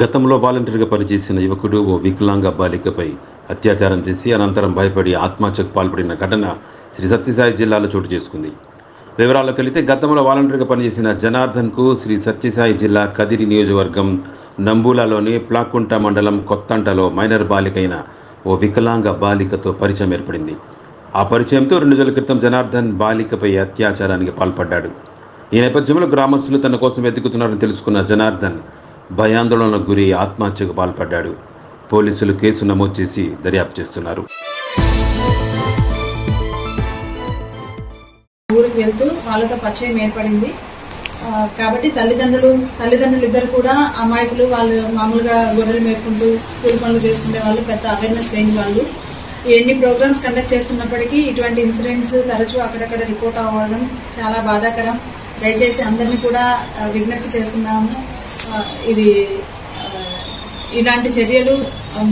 గతంలో వాలంటీర్గా పనిచేసిన యువకుడు ఓ వికలాంగ బాలికపై అత్యాచారం చేసి అనంతరం భయపడి ఆత్మహత్యకు పాల్పడిన ఘటన శ్రీ సత్యసాయి జిల్లాలో చోటు చేసుకుంది. వివరాల్లోకి వెళితే గతంలో వాలంటీర్గా పనిచేసిన జనార్దన్కు శ్రీ సత్యసాయి జిల్లా కదిరి నియోజకవర్గం నంబూలాలోని ప్లాకుంట మండలం కొత్తంటలో మైనర్ బాలికైన ఓ వికలాంగ బాలికతో పరిచయం ఏర్పడింది. ఆ పరిచయంతో రెండు రోజుల క్రితం జనార్దన్ బాలికపై అత్యాచారానికి పాల్పడ్డాడు. ఈ నేపథ్యంలో గ్రామస్తులు తన కోసం వెతుకుతున్నారని తెలుసుకున్న జనార్దన్ భయాందోళనకు గురి ఆత్మహత్యకు పాల్పడ్డాడు. పోలీసులు కేసు నమోదు చేసి దర్యాప్తు చేస్తున్నారు. ఊరికి వెళ్తూ వాళ్ళతో పరిచయం ఏర్పడింది. కాబట్టి తల్లిదండ్రులు తల్లిదండ్రులు ఇద్దరు కూడా అమాయకులు వాళ్ళు మామూలుగా గొర్రెలు మేపుకుంటూ కూలి పనులు చేసుకునే వాళ్ళు పెద్ద అవేర్నెస్ లేని వాళ్ళు. ఎన్ని ప్రోగ్రామ్స్ కండక్ట్ చేస్తున్నప్పటికీ ఇటువంటి ఇన్సిడెంట్స్ తరచూ అక్కడక్కడ రిపోర్ట్ అవ్వడం చాలా బాధాకరం. దయచేసి అందరినీ కూడా విజ్ఞప్తి చేస్తున్నాము. ఇది ఇలాంటి చర్యలు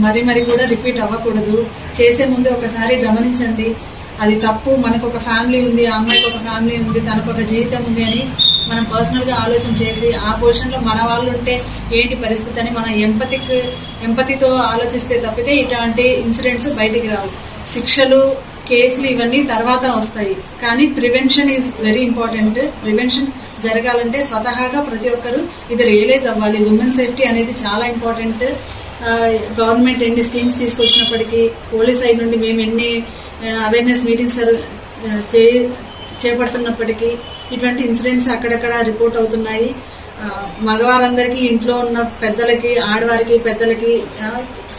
మరి మరి కూడా రిపీట్ అవ్వకూడదు. చేసే ముందు ఒకసారి గమనించండి. అది తప్పు మనకు ఒక ఫ్యామిలీ ఉంది ఆ అమ్మాయికి ఒక ఫ్యామిలీ ఉంది తనకు ఒక జీవితం ఉంది అని మనం పర్సనల్గా ఆలోచన చేసి ఆ పొజిషన్లో మన వాళ్ళు ఉంటే ఏంటి పరిస్థితి అని మనం ఎంపతిక్ ఎంపతితో ఆలోచిస్తే తప్పితే ఇలాంటి ఇన్సిడెంట్స్ బయటికి రావు. శిక్షలు కేసులు ఇవన్నీ తర్వాత వస్తాయి. కానీ prevention is very important. Prevention జరగాలంటే స్వతహాగా ప్రతి ఒక్కరు ఇది రియలైజ్ అవ్వాలి. ఉమెన్ సేఫ్టీ అనేది చాలా ఇంపార్టెంట్. గవర్నమెంట్ ఎన్ని స్కీమ్స్ తీసుకొచ్చినప్పటికీ పోలీస్ సైడ్ నుండి మేము ఎన్ని అవేర్నెస్ మీటింగ్స్ చేపడుతున్నప్పటికీ ఇటువంటి ఇన్సిడెంట్స్ అక్కడక్కడ రిపోర్ట్ అవుతున్నాయి. మగవారందరికీ ఇంట్లో ఉన్న పెద్దలకి ఆడవారికి పెద్దలకి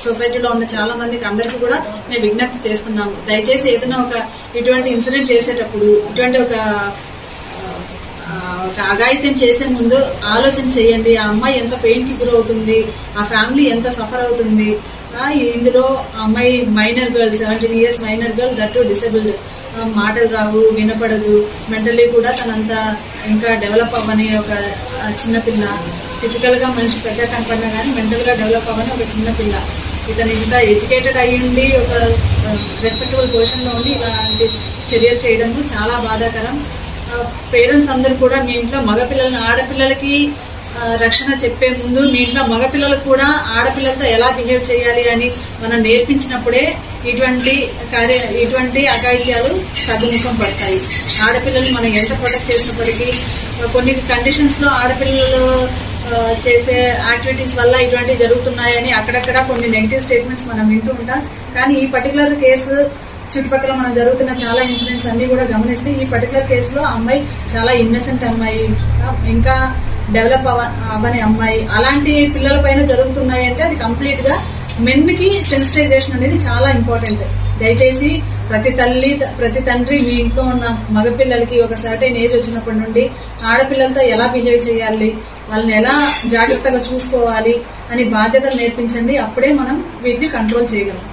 సొసైటీలో ఉన్న చాలా మందికి అందరికీ కూడా మేము విజ్ఞప్తి చేస్తున్నాము. దయచేసి ఏదైనా ఒక ఇటువంటి ఇన్సిడెంట్ చేసేటప్పుడు ఇటువంటి ఒక ఒక అఘాయిత్యం చేసే ముందు ఆలోచన చేయండి. ఆ అమ్మాయి ఎంత పెయిన్కి గురవుతుంది ఆ ఫ్యామిలీ ఎంత సఫర్ అవుతుంది. ఇందులో ఆ అమ్మాయి minor girl seventeen years minor girl that disabled మాటలు రావు వినపడదు. మెంటల్లీ కూడా తనంత ఇంకా డెవలప్ అవ్వని ఒక చిన్నపిల్ల ఫిజికల్గా ఫిజికల్గా మనిషి పెద్ద కనపడినా కానీ మెంటల్గా డెవలప్ అవ్వని ఒక చిన్నపిల్ల ఇతను ఇంత ఎడ్యుకేటెడ్ అయ్యుండి ఒక రెస్పెక్టబుల్ పొజిషన్లో ఉండి ఇలాంటి చర్యలు చేయడం చాలా బాధాకరం. పేరెంట్స్ అందరు కూడా మీ ఇంట్లో మగపిల్లలని ఆడపిల్లలకి రక్షణ చెప్పే ముందు మీ ఇంట్లో మగపిల్లలకు కూడా ఆడపిల్లలతో ఎలా బిహేవ్ చేయాలి అని మనం నేర్పించినప్పుడే ఇటువంటి కార్య ఇటువంటి అఘాయిత్యాలు తగ్గుముఖం పడతాయి. ఆడపిల్లలు మనం ఎంత ప్రొటెక్ట్ చేసినప్పటికీ కొన్ని కండిషన్స్లో ఆడపిల్లలు చేసే యాక్టివిటీస్ వల్ల ఇటువంటివి జరుగుతున్నాయని అక్కడక్కడ కొన్ని నెగిటివ్ స్టేట్మెంట్స్ మనం వింటూ ఉంటాం. కానీ ఈ పర్టికులర్ కేసు చుట్టుపక్కల మనం జరుగుతున్న చాలా ఇన్సిడెంట్స్ అన్ని కూడా గమనిస్తే ఈ పర్టికులర్ కేసులో అమ్మాయి చాలా ఇన్నసెంట్ అమ్మాయి. ఇంకా డెవలప్ అవ అవ్వని అమ్మాయి. అలాంటి పిల్లల పైన జరుగుతున్నాయి అంటే అది కంప్లీట్గా మెన్కి సెన్సిటైజేషన్ అనేది చాలా ఇంపార్టెంట్. దయచేసి ప్రతి తల్లి ప్రతి తండ్రి మీ ఇంట్లో ఉన్న మగపిల్లలకి ఒక సర్టైన్ ఏజ్ వచ్చినప్పటి నుండి ఆడపిల్లలతో ఎలా బిహేవ్ చేయాలి వాళ్ళని ఎలా జాగ్రత్తగా చూసుకోవాలి అని బాధ్యతలు నేర్పించండి. అప్పుడే మనం వీటిని కంట్రోల్ చేయగలం.